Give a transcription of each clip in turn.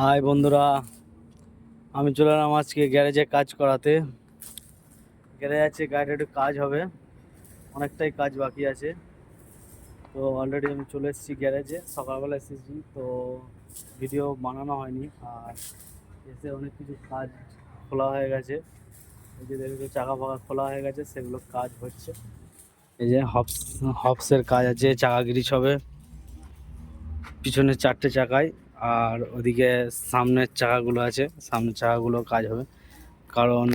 High বন্ধুরা, আমি চলে এলাম আজকে গ্যারেজে কাজ করাতে। গ্যারেজ আছে গাড়িটা একটু কাজ হবে, অনেকটাই কাজ বাকি আছে। তো অলরেডি আমি চলে এসেছি গ্যারেজে, সকালবেলা এসেছি, তো ভিডিও বানানো হয়নি, আর এসে অনেক কিছু কাজ খোলা হয়ে গেছে। এই যে দেখো চাকা ফাকা খোলা হয়ে গেছে, সেগুলো কাজ হচ্ছে। এই যে হপস হপসের কাজ আছে, চাকা গ্রিচ হবে। পিছনে চারটে চাকায়। আর ওদিকে সামনের চাকাগুলো আছে, সামনের চাকাগুলো কাজ হবে। কারণ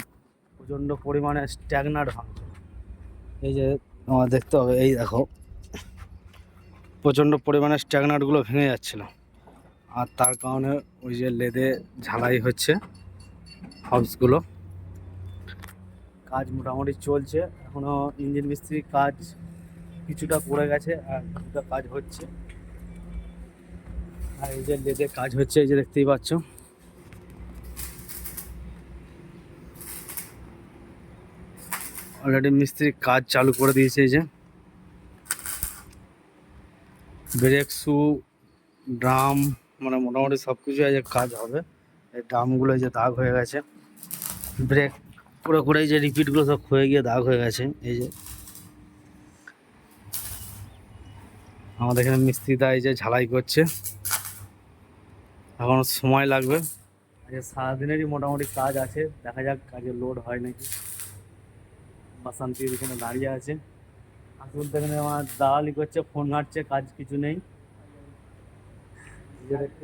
প্রচণ্ড পরিমাণে স্ট্যাগনার ভাঙছে এই যে তোমার দেখতে হবে, এই দেখো। প্রচণ্ড পরিমাণে স্ট্যাগনারগুলো ভেঙে যাচ্ছিল। আর তার কারণে ওই যে লেদে ঝালাই হচ্ছে হাউসগুলো কাজ মোটামুটি চলছে। এখনও ইঞ্জিন মিস্ত্রির কাজ কিছুটা করে গেছে আর কিছুটা কাজ হচ্ছে। আর এই যে লেদে কাজ হচ্ছে, এই যে দেখতেই পাচ্ছ। অলরেডি মিস্ত্রি কাজ চালু করে দিয়েছে এই যে। ব্রেক শু ড্রাম মানে মোটামুটি সব কিছু যে কাজ হবে। এই ড্রামগুলো যে দাগ হয়ে গেছে। ব্রেক পুরো করে এই যে রিপিটগুলো সব ক্ষয়ে গিয়ে দাগ হয়ে গেছে, এই যে। আমাদের এখানে মিস্ত্রিটা এই যে ঝালাই করছে। এখন সময় লাগবে। আজকে সারাদিনেরই মোটামুটি কাজ আছে। দেখা যাক কাজে লোড হয় নাকি। বাসান্তির এখানে দাঁড়িয়ে আছে। আসল তো এখানে আমার দালালি করছে ফোন ঘাটছে, কাজ কিছু নেই। দেখতে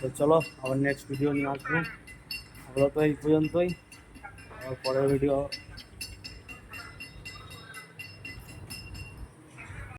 তো চলো, আবার নেক্সট ভিডিও নিয়ে আসব। আপাতত এই পর্যন্তই। আবার পরের ভিডিও